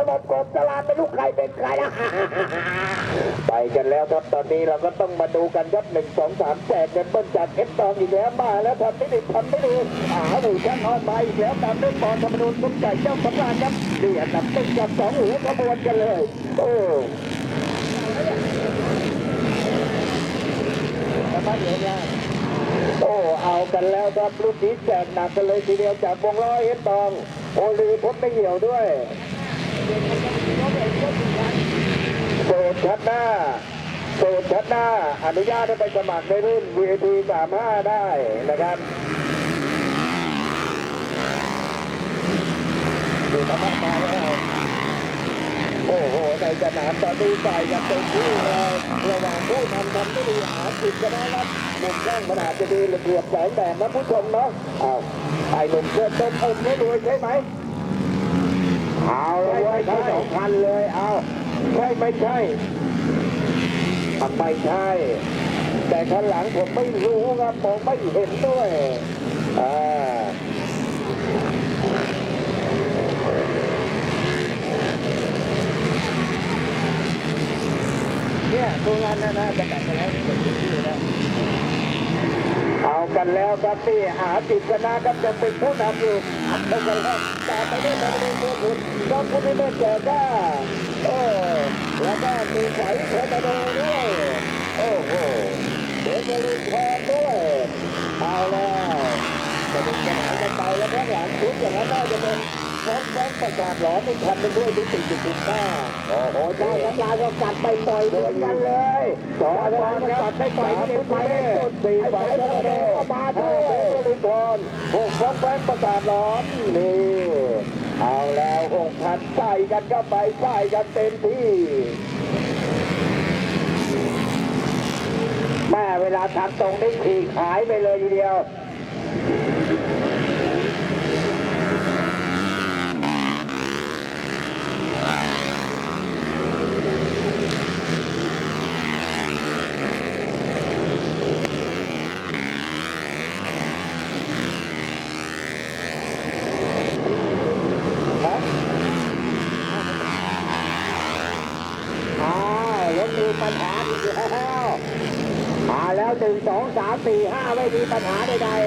ระบบกรมจราไม่รู้ใครเป็นใครนะไปกันแล้วครับตอนนี้เราก็ต้องมาดูกันครับหนึ่งสองสามแจกเงินเบิ้ลจากเอฟตองอีกแล้วมาแล้วทำไม่ดีทำไม่ดีหาหนูชั้นนอนไปอีแล้วตามด้วยปอนธรรมนูญตุ้มใจเจ้าสำราญครับเดือดดับตึ้งกับสองหูขบวนกันเลยโอ้มาเยอะแยะโอ้เอากันแล้วครับรุ่นี้แจกหนักกันเลยทีเดียวจากวงร้อยเอ็นตอง โอลีพบไม่เหี่ยวด้วย โสดชัดหน้าโสดชัดหน้า อนุญาตให้ไปสมัครในรุ่น VIP 35 ได้นะครับดูธรรมะมาแล้วโอ้โห ในสนามตอนนี้ใส่กันเต็มที่เลยระหว่างผู้นำทำไม่ดีหาจิตกันนะครับหนุ่มแข้งมันาจจะดีเหลือบแสงแต่นะผู้ชมเนาะอ้าวไอ้หนุ่มเสื้อต้มอมไม่รวยใช่ไหม เอาเลยว้ทั้งสองคันเลยเอา ใช่ไม่ใช่ไม่ใช่ แต่ข้างหลังผมไม่รู้ครับมไม่เห็นด้วยอ่าเนี่ยตัวงานนะนะจะแบ่งไปแล้วเอา กันแล้วครับที่หาจิตชนะครับจะเป็นผู้นำอยู่เอากันแล้วตามไปด้วยตามไปด้วยคุณก็คุณไม่เจอก้โอ้แล้วก็มีสายเทอร์โดด้วยโอ้โหเดี๋ยวจะลุยแทนด้วยเอาแล้วจะเป็นปัญหากันไปแล้วข้างหลังชุดอย่างนั้นน่าจะเป็น พร้อมแบงประกาศหลอนอีกคันหนึงด้วยที่ติดอยู่ติดหน้าโอ้โหเจ้าสัญญาก็กัดไปปล่อยเหมือนกันเลยสองวันกัดไปปล่อยที่ไปสี่ไปแล้วก็มาด้วยลุยพรพวกพร้อมแบงประกาศหลอนนี่เอาแล้วหกพันใส่กันเข้าไปใส่กันเต็มที่แม่เวลาทำตรงนี้ขี่ขายไปเลยทีเดียว ครับอ้าวรถ มีปัญหาอีกแล้วมาแล้วหนึ่งสองสามสี่ห้าไม่มีปัญหาใดๆ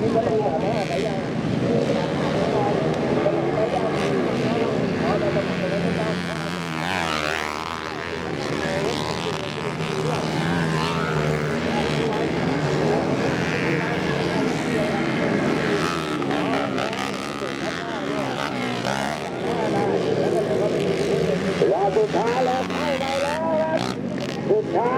นี่ก็เป็น สุดท้ายแล้วเข้าไปแล้วครับสุดท้าย